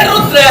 Quero três!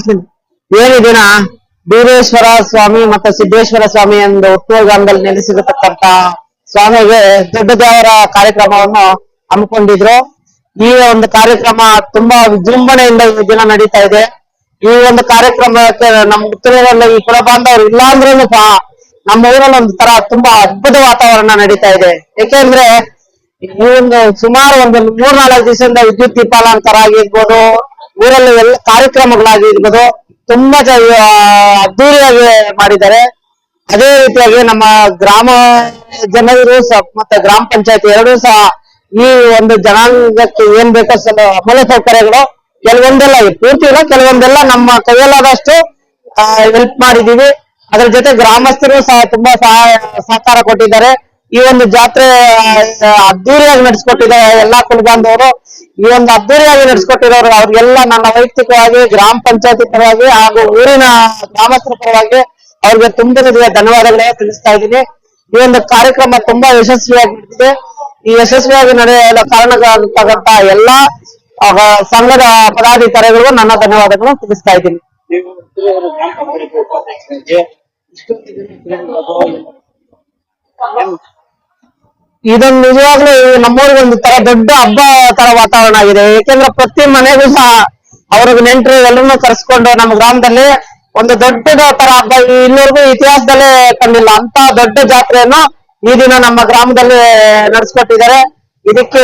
ಕೊ- ಏಳು ದಿನ ಬೀರೇಶ್ವರ ಸ್ವಾಮಿ ಮತ್ತು ಸಿದ್ದೇಶ್ವರ ಸ್ವಾಮಿ ಎಂದು ಉತ್ತೂರು ಗ್ರಾಮದಲ್ಲಿ ನೆಲೆಸಿರತಕ್ಕಂತ ಸ್ವಾಮಿಗೆ ದೊಡ್ಡ ದೇವರ ಕಾರ್ಯಕ್ರಮವನ್ನು ಹಮ್ಮಿಕೊಂಡಿದ್ರು. ಈ ಒಂದು ಕಾರ್ಯಕ್ರಮ ತುಂಬಾ ವಿಜೃಂಭಣೆಯಿಂದ ಈ ದಿನ ನಡೀತಾ ಇದೆ. ಈ ಒಂದು ಕಾರ್ಯಕ್ರಮಕ್ಕೆ ನಮ್ಮ ಉತ್ತರದಲ್ಲಿ ಈ ಕುಲಬಾಂಧವರು ಇಲ್ಲ ಅಂದ್ರೂ ಸಹ ನಮ್ಮ ಊರಲ್ಲಿ ಒಂದು ತರ ತುಂಬಾ ಅದ್ಭುತ ವಾತಾವರಣ ನಡೀತಾ ಇದೆ. ಯಾಕೆಂದ್ರೆ ಈ ಒಂದು ಸುಮಾರು ಒಂದು ಮೂರ್ನಾಲ್ಕು ದಿವಸದಿಂದ ವಿದ್ಯುತ್ ದೀಪಾಲಂಕಾರ ಆಗಿರ್ಬೋದು ಊರಲ್ಲಿ ಎಲ್ಲ ಕಾರ್ಯಕ್ರಮಗಳಾಗಿರ್ಬೋದು ತುಂಬಾ ಅದ್ದೂರಿಯಾಗಿ ಮಾಡಿದ್ದಾರೆ. ಅದೇ ರೀತಿಯಾಗಿ ನಮ್ಮ ಗ್ರಾಮ ಜನರು ಮತ್ತೆ ಗ್ರಾಮ ಪಂಚಾಯತ್ ಎರಡೂ ಸಹ ಈ ಒಂದು ಜನಾಂಗಕ್ಕೆ ಏನ್ ಬೇಕೋ ಮೂಲ ಸೌಕರ್ಯಗಳು ಕೆಲವೊಂದೆಲ್ಲ ಪೂರ್ತಿ ಇಲ್ಲ, ಕೆಲವೊಂದೆಲ್ಲ ನಮ್ಮ ಕೈಯಲ್ಲಾದಷ್ಟು ಹೆಲ್ಪ್ ಮಾಡಿದೀವಿ ಅದ್ರ ಜೊತೆ ಗ್ರಾಮಸ್ಥರು ಸಹ ತುಂಬಾ ಸಹಕಾರ ಕೊಟ್ಟಿದ್ದಾರೆ. ಈ ಒಂದು ಜಾತ್ರೆ ಅದ್ದೂರಿಯಾಗಿ ನಡೆಸ್ಕೊಟ್ಟಿದ್ದಾರೆ ಎಲ್ಲಾ ಕುಲಬಾಂಧವರು. ಈ ಒಂದು ಅದ್ದೂರಿಯಾಗಿ ನಡೆಸ್ಕೊಟ್ಟಿರೋರು ಅವ್ರಿಗೆಲ್ಲ ನನ್ನ ವೈಯಕ್ತಿಕವಾಗಿ, ಗ್ರಾಮ ಪಂಚಾಯತಿ ಪರವಾಗಿ ಹಾಗೂ ಊರಿನ ಗ್ರಾಮಸ್ಥರ ಪರವಾಗಿ ಅವ್ರಿಗೆ ತುಂಬಿದ ಧನ್ಯವಾದಗಳೇ ತಿಳಿಸ್ತಾ ಇದ್ದೀನಿ. ಈ ಒಂದು ಕಾರ್ಯಕ್ರಮ ತುಂಬಾ ಯಶಸ್ವಿಯಾಗಿ ನಡೆದಿದೆ. ಈ ಯಶಸ್ವಿಯಾಗಿ ನಡೆಯಲು ಕಾರಣಗಳಾಗತಕ್ಕಂತ ಎಲ್ಲಾ ಸಂಘದ ಪದಾಧಿಕಾರಿಗಳಿಗೂ ನನ್ನ ಧನ್ಯವಾದಗಳನ್ನು ತಿಳಿಸ್ತಾ ಇದ್ದೀನಿ. ಇದೊಂದು ನಿಜವಾಗ್ಲೂ ನಮ್ಮೂರಿಗೆ ಒಂದು ತರ ದೊಡ್ಡ ಹಬ್ಬ ತರ ವಾತಾವರಣ ಆಗಿದೆ. ಏಕೆಂದ್ರೆ ಪ್ರತಿ ಮನೆಗೂ ಸಹ ಅವ್ರಿಗೆ ನೆಂಟರು ಎಲ್ಲರನ್ನೂ ಕರೆಸ್ಕೊಂಡು ನಮ್ಮ ಗ್ರಾಮದಲ್ಲಿ ಒಂದು ದೊಡ್ಡದ ತರ ಹಬ್ಬ ಇನ್ನೂರ್ಗೂ ಇತಿಹಾಸದಲ್ಲೇ ಕಂಡಿಲ್ಲ. ಅಂತ ದೊಡ್ಡ ಜಾತ್ರೆಯನ್ನು ಈ ದಿನ ನಮ್ಮ ಗ್ರಾಮದಲ್ಲಿ ನಡೆಸ್ಕೊಟ್ಟಿದ್ದಾರೆ. ಇದಕ್ಕೆ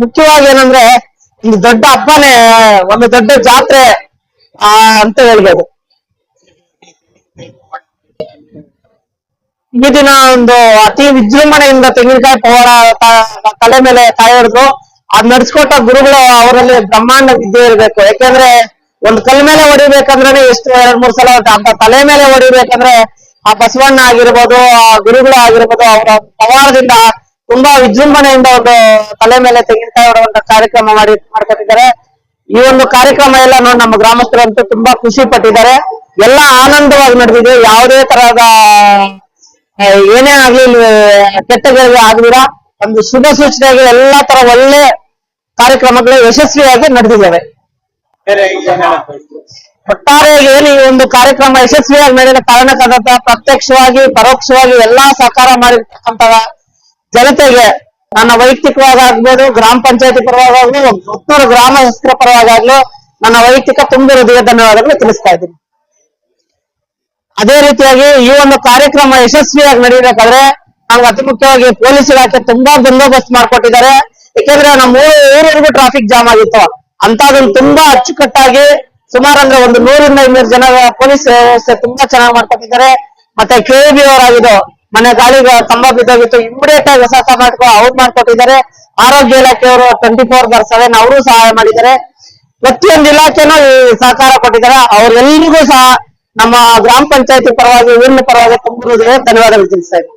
ಮುಖ್ಯವಾಗಿ ಏನಂದ್ರೆ, ಒಂದು ದೊಡ್ಡ ಹಬ್ಬನೇ, ಒಂದು ದೊಡ್ಡ ಜಾತ್ರೆ ಅಂತ ಹೇಳ್ಬೋದು. ಈ ದಿನ ಒಂದು ಅತಿ ವಿಜೃಂಭಣೆಯಿಂದ ತೆಂಗಿನಕಾಯಿ ಪವಾಡ ತಲೆ ಮೇಲೆ ಕಾಯಿ ಹಿಡಿದು ಅದ್ ನಡ್ಸ್ಕೊಟ್ಟ ಗುರುಗಳು ಅವರಲ್ಲಿ ಬ್ರಹ್ಮಾಂಡ ವಿದ್ಯೆ ಇರ್ಬೇಕು. ಯಾಕಂದ್ರೆ ಒಂದ್ ಕಲ್ ಮೇಲೆ ಹೊಡಿಬೇಕಂದ್ರೆ ಎಷ್ಟು ಎರಡ್, ಮೂರ್ ಸಲ ಅಂತ ತಲೆ ಮೇಲೆ ಹೊಡಿಬೇಕಂದ್ರೆ ಆ ಬಸವಣ್ಣ ಆಗಿರ್ಬೋದು, ಆ ಗುರುಗಳು ಆಗಿರ್ಬೋದು, ಅವರ ಪವಾಡದಿಂದ ತುಂಬಾ ವಿಜೃಂಭಣೆಯಿಂದ ಒಂದು ತಲೆ ಮೇಲೆ ತೆಂಗಿನಕಾಯಿ ಹೊಡುವಂತ ಕಾರ್ಯಕ್ರಮ ಮಾಡಿ ಮಾಡ್ಕೊತಿದ್ದಾರೆ ಈ ಒಂದು ಕಾರ್ಯಕ್ರಮ ಎಲ್ಲ ನೋಡಿ ನಮ್ಮ ಗ್ರಾಮಸ್ಥರಂತೂ ತುಂಬಾ ಖುಷಿ ಪಟ್ಟಿದ್ದಾರೆ. ಎಲ್ಲ ಆನಂದವಾಗಿ ನಡೆದಿದೆ. ಯಾವುದೇ ತರಹದ ಏನೇ ಆಗ್ಲಿ ಕೆಟ್ಟದಾಗಿ ಕೆಟ್ಟಗಳಿಗೆ ಆಗ್ದಿರ ಒಂದು ಶುಭ ಸೂಚನೆಗೆ ಎಲ್ಲಾ ತರ ಒಳ್ಳೆ ಕಾರ್ಯಕ್ರಮಗಳು ಯಶಸ್ವಿಯಾಗಿ ನಡೆದಿದ್ದಾವೆ. ಒಟ್ಟಾರೆಯಾಗಿ ಏನು ಈ ಒಂದು ಕಾರ್ಯಕ್ರಮ ಯಶಸ್ವಿಯಾಗಿ ನಡೆದ ಕಾರಣಕ್ಕಾದಂತ ಪ್ರತ್ಯಕ್ಷವಾಗಿ ಪರೋಕ್ಷವಾಗಿ ಎಲ್ಲಾ ಸಹಕಾರ ಮಾಡಿರ್ತಕ್ಕಂತ ಜನತೆಗೆ ನನ್ನ ವೈಯಕ್ತಿಕವಾಗಿ ಆಗ್ಬೋದು ಗ್ರಾಮ ಪಂಚಾಯತಿ ಪರವಾಗ್ಲೂ ಒತ್ತೂರು ಗ್ರಾಮಸ್ಥರ ಪರವಾಗ್ಲೂ ನನ್ನ ವೈಯಕ್ತಿಕ ತುಂಬ ಹೃದಯ ಧನ್ಯವಾದಗಳು ತಿಳಿಸ್ತಾ ಇದ್ದೀನಿ. ಅದೇ ರೀತಿಯಾಗಿ ಈ ಒಂದು ಕಾರ್ಯಕ್ರಮ ಯಶಸ್ವಿಯಾಗಿ ನಡೀಬೇಕಾದ್ರೆ ನಮ್ಗೆ ಅತಿ ಮುಖ್ಯವಾಗಿ ಪೊಲೀಸ್ ಇಲಾಖೆ ತುಂಬಾ ಬಂದೋಬಸ್ತ್ ಮಾಡ್ಕೊಟ್ಟಿದ್ದಾರೆ. ಯಾಕಂದ್ರೆ ನಮ್ಮ ಊರು ಊರವರೆಗೂ ಟ್ರಾಫಿಕ್ ಜಾಮ್ ಆಗಿತ್ತು. ಅಂತದನ್ನ ತುಂಬಾ ಅಚ್ಚುಕಟ್ಟಾಗಿ ಸುಮಾರು ಅಂದ್ರೆ ಒಂದು ನೂರಿಂದ ಇನ್ನೂರು ಜನ ಪೊಲೀಸ್ ವ್ಯವಸ್ಥೆ ತುಂಬಾ ಚೆನ್ನಾಗಿ ಮಾಡ್ಕೊಟ್ಟಿದ್ದಾರೆ. ಮತ್ತೆ ಕೆ ಬಿ ಅವರಾಗಿದ್ದು ಮನೆ ಗಾಳಿಗೆ ಕಂಬ ಬಿದ್ದೋಗಿತ್ತು ಇಮಿಡಿಯೇಟ್ ಆಗಿ ಹೊಸ ಮಾಡ್ಕೊ ಅವ್ರು ಮಾಡ್ಕೊಟ್ಟಿದ್ದಾರೆ. ಆರೋಗ್ಯ ಇಲಾಖೆಯವರು ಟ್ವೆಂಟಿ ಫೋರ್ ಬರ್ ಸೆವೆನ್ ಅವರು ಸಹಾಯ ಮಾಡಿದ್ದಾರೆ. ಪ್ರತಿಯೊಂದು ಇಲಾಖೆನೂ ಸಹಕಾರ ಕೊಟ್ಟಿದ್ದಾರೆ. ಅವ್ರೆಲ್ರಿಗೂ ಸಹ ನಮ್ಮ ಗ್ರಾಮ ಪಂಚಾಯತಿ ಪರವಾಗಿ ಊರಿನ ಪರವಾಗಿ ತುಂಬ ಧನ್ಯವಾದಗಳು ತಿಳಿಸ್ತಾ ಇದ್ದೀನಿ.